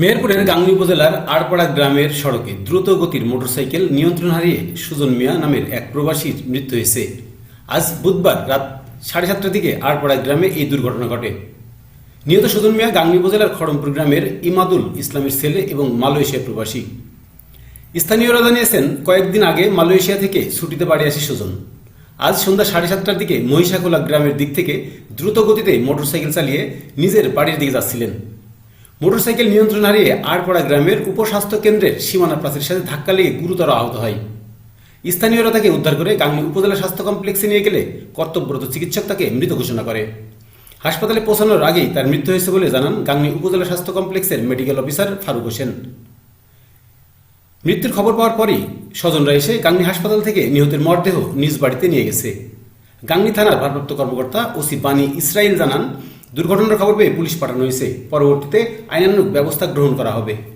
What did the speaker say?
মেহেরপুরের গাংনী উপজেলার আড়পাড়া গ্রামের সড়কে দ্রুত গতির মোটরসাইকেল নিয়ন্ত্রণ হারিয়ে সুজন মিয়া নামের এক প্রবাসীর মৃত্যু হয়েছে। আজ বুধবার রাত সাড়ে সাতটার দিকে আড়পাড়া গ্রামে এই দুর্ঘটনা ঘটে। নিহত সুজন মিয়া গাংনী উপজেলার খড়মপুর গ্রামের ইমাদুল ইসলামের ছেলে এবং মালয়েশিয়া প্রবাসী। স্থানীয়রা জানিয়েছেন, কয়েকদিন আগে মালয়েশিয়া থেকে ছুটিতে বাড়ি আসে সুজন। আজ সন্ধ্যা সাড়ে সাতটার দিকে মহিষাখোলা গ্রামের দিক থেকে দ্রুত গতিতে মোটরসাইকেল চালিয়ে নিজের বাড়ির দিকে যাচ্ছিলেন। মোটরসাইকেল নিয়ন্ত্রণ হারিয়ে আড়পাড়া গ্রামের উপস্বাস্থ্য কেন্দ্রের সীমানা প্রাচীর সাথে ধাক্কা লেগে গুরুতর আহত হয়। স্থানীয়রা তাকে উদ্ধার করে গাংনী উপজেলা স্বাস্থ্য কমপ্লেক্সে নিয়ে গেলে কর্তব্যরত চিকিৎসক তাকে মৃত ঘোষণা করে। হাসপাতালে পৌঁছানোর আগেই তার মৃত্যু হয়েছে বলে জানান গাংনী উপজেলা স্বাস্থ্য কমপ্লেক্সের মেডিকেল অফিসার ফারুক হোসেন। মৃত্যুর খবর পাওয়ার পরই স্বজনরা এসে গাংনী হাসপাতাল থেকে নিহতের মরদেহ নিজ বাড়িতে নিয়ে গেছে। গাংনী থানার ভারপ্রাপ্ত কর্মকর্তা ওসি বানী ইসরায়েল জানান দুর্ঘটনার খবর পেয়ে পুলিশ পাঠানো হয়েছে। পরবর্তীতে আইনানুগ ব্যবস্থা গ্রহণ করা হবে।